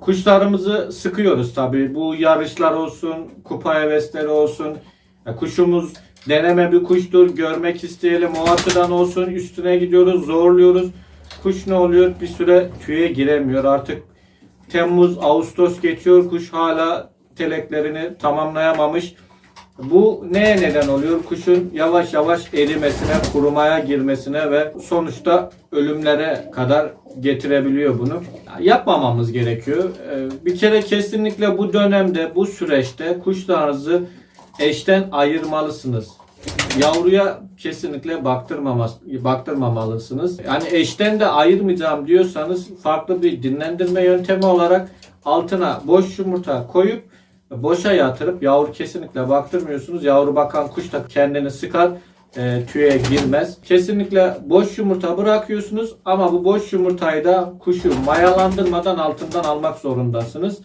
Kuşlarımızı sıkıyoruz tabii. Bu yarışlar olsun, kupa hevesleri olsun. Ya Kuşumuz deneme bir kuştur. Görmek isteyelim. O açıdan olsun. Üstüne gidiyoruz, zorluyoruz. Kuş ne oluyor? Bir süre tüye giremiyor. Artık Temmuz, Ağustos geçiyor. Kuş hala teleklerini tamamlayamamış. Bu neye neden oluyor? Kuşun yavaş yavaş erimesine, kurumaya girmesine ve sonuçta ölümlere kadar getirebiliyor bunu. Yapmamamız gerekiyor. Ee, Bir kere kesinlikle bu dönemde, bu süreçte kuşlarınızı eşten ayırmalısınız. Yavruya kesinlikle baktırmamalısınız. Yani eşten de ayırmayacağım diyorsanız farklı bir dinlendirme yöntemi olarak altına boş yumurta koyup boşa yatırıp yavru kesinlikle baktırmıyorsunuz. Yavru bakan kuş da kendini sıkar e, tüye girmez. Kesinlikle boş yumurta bırakıyorsunuz ama bu boş yumurtayı da kuşu mayalandırmadan altından almak zorundasınız.